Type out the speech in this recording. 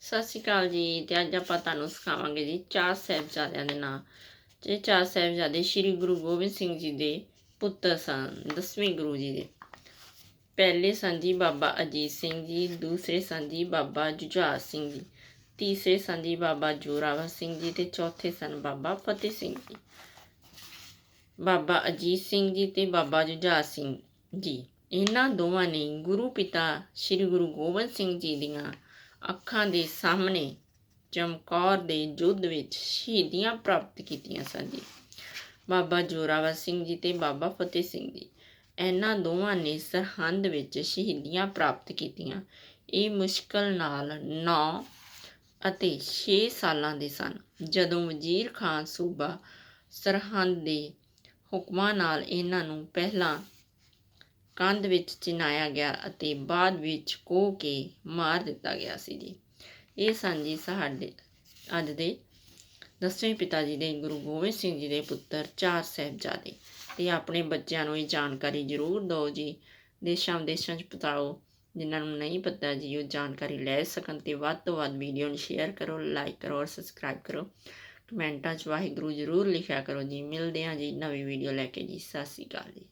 ਸਤਿ ਸ਼੍ਰੀ ਅਕਾਲ ਜੀ ਤੇ ਅੱਜ ਆਪਾਂ ਤੁਹਾਨੂੰ ਸਿਖਾਵਾਂਗੇ ਜੀ ਚਾਰ ਸਾਹਿਬਜ਼ਾਦਿਆਂ ਦੇ ਨਾਂ। ਇਹ ਚਾਰ ਸਾਹਿਬਜ਼ਾਦੇ ਸ੍ਰੀ ਗੁਰੂ ਗੋਬਿੰਦ ਸਿੰਘ ਜੀ ਦੇ ਪੁੱਤਰ ਸਨ, ਦਸਵੇਂ ਗੁਰੂ ਜੀ ਦੇ। ਪਹਿਲੇ ਸਨ ਜੀ ਬਾਬਾ ਅਜੀਤ ਸਿੰਘ ਜੀ, ਦੂਸਰੇ ਸਨ ਜੀ ਬਾਬਾ ਜੁਝਾਰ ਸਿੰਘ ਜੀ, ਤੀਸਰੇ ਸਨ ਜੀ ਬਾਬਾ ਜੋਰਾਵਰ ਸਿੰਘ ਜੀ ਤੇ ਚੌਥੇ ਸਨ ਬਾਬਾ ਫਤਿਹ ਸਿੰਘ ਜੀ। ਬਾਬਾ ਅਜੀਤ ਸਿੰਘ ਜੀ ਤੇ ਬਾਬਾ ਜੁਝਾਰ ਸਿੰਘ ਜੀ, ਇਹਨਾਂ ਦੋਵਾਂ ਨੇ ਗੁਰੂ ਪਿਤਾ ਸ੍ਰੀ ਗੁਰੂ ਗੋਬਿੰਦ ਸਿੰਘ ਜੀ ਦੀਆਂ ਅੱਖਾਂ ਦੇ ਸਾਹਮਣੇ ਚਮਕੌਰ ਦੇ ਯੁੱਧ ਵਿੱਚ ਸ਼ਹੀਦੀਆਂ ਪ੍ਰਾਪਤ ਕੀਤੀਆਂ ਸਨ ਜੀ। ਬਾਬਾ ਜੋਰਾਵਰ ਸਿੰਘ ਜੀ ਤੇ ਬਾਬਾ ਫਤਿਹ ਸਿੰਘ ਜੀ, ਇਹਨਾਂ ਦੋਵਾਂ ਨੇ ਸਰਹੰਦ ਵਿੱਚ ਸ਼ਹੀਦੀਆਂ ਪ੍ਰਾਪਤ ਕੀਤੀਆਂ। ਇਹ ਮੁਸ਼ਕਲ ਨਾਲ 9 ਅਤੇ 6 ਸਾਲਾਂ ਦੇ ਸਨ। ਜਦੋਂ ਵਜ਼ੀਰ ਖਾਨ ਸੂਬਾ ਸਰਹੰਦ ਦੇ ਹੁਕਮਾਂ ਨਾਲ ਇਹਨਾਂ ਨੂੰ ਪਹਿਲਾਂ ਕੰਧ ਵਿੱਚ ਚਿਨਾਇਆ ਗਿਆ ਅਤੇ ਬਾਅਦ ਵਿੱਚ ਕੋਹ ਕੇ ਮਾਰ ਦਿੱਤਾ ਗਿਆ ਸੀ ਜੀ। ਇਹ ਸਨ ਜੀ ਸਾਡੇ, ਅੱਜ ਦੇ ਦਸਵੇਂ ਪਿਤਾ ਜੀ ਦੇ ਗੁਰੂ ਗੋਬਿੰਦ ਸਿੰਘ ਜੀ ਦੇ ਪੁੱਤਰ ਚਾਰ ਸਾਹਿਬਜ਼ਾਦੇ। ਤੇ ਆਪਣੇ ਬੱਚਿਆਂ ਨੂੰ ਇਹ ਜਾਣਕਾਰੀ ਜ਼ਰੂਰ ਦਿਓ ਜੀ। ਦੇਸ਼ਾਂ ਵਿਦੇਸ਼ਾਂ 'ਚ ਪਤਾਓ, ਜਿਨ੍ਹਾਂ ਨੂੰ ਨਹੀਂ ਪਤਾ ਜੀ, ਉਹ ਜਾਣਕਾਰੀ ਲੈ ਸਕਣ ਤੇ ਵੱਧ ਤੋਂ ਵੱਧ ਵੀਡੀਓ ਨੂੰ ਸ਼ੇਅਰ ਕਰੋ, ਲਾਈਕ ਕਰੋ ਔਰ ਸਬਸਕ੍ਰਾਈਬ ਕਰੋ। ਕਮੈਂਟਾਂ 'ਚ ਵਾਹਿਗੁਰੂ ਜ਼ਰੂਰ ਲਿਖਿਆ ਕਰੋ ਜੀ। ਮਿਲਦੇ ਹਾਂ ਜੀ ਨਵੀਂ ਵੀਡੀਓ ਲੈ ਕੇ ਜੀ। ਸਤਿ ਸ਼੍ਰੀ ਅਕਾਲ ਜੀ।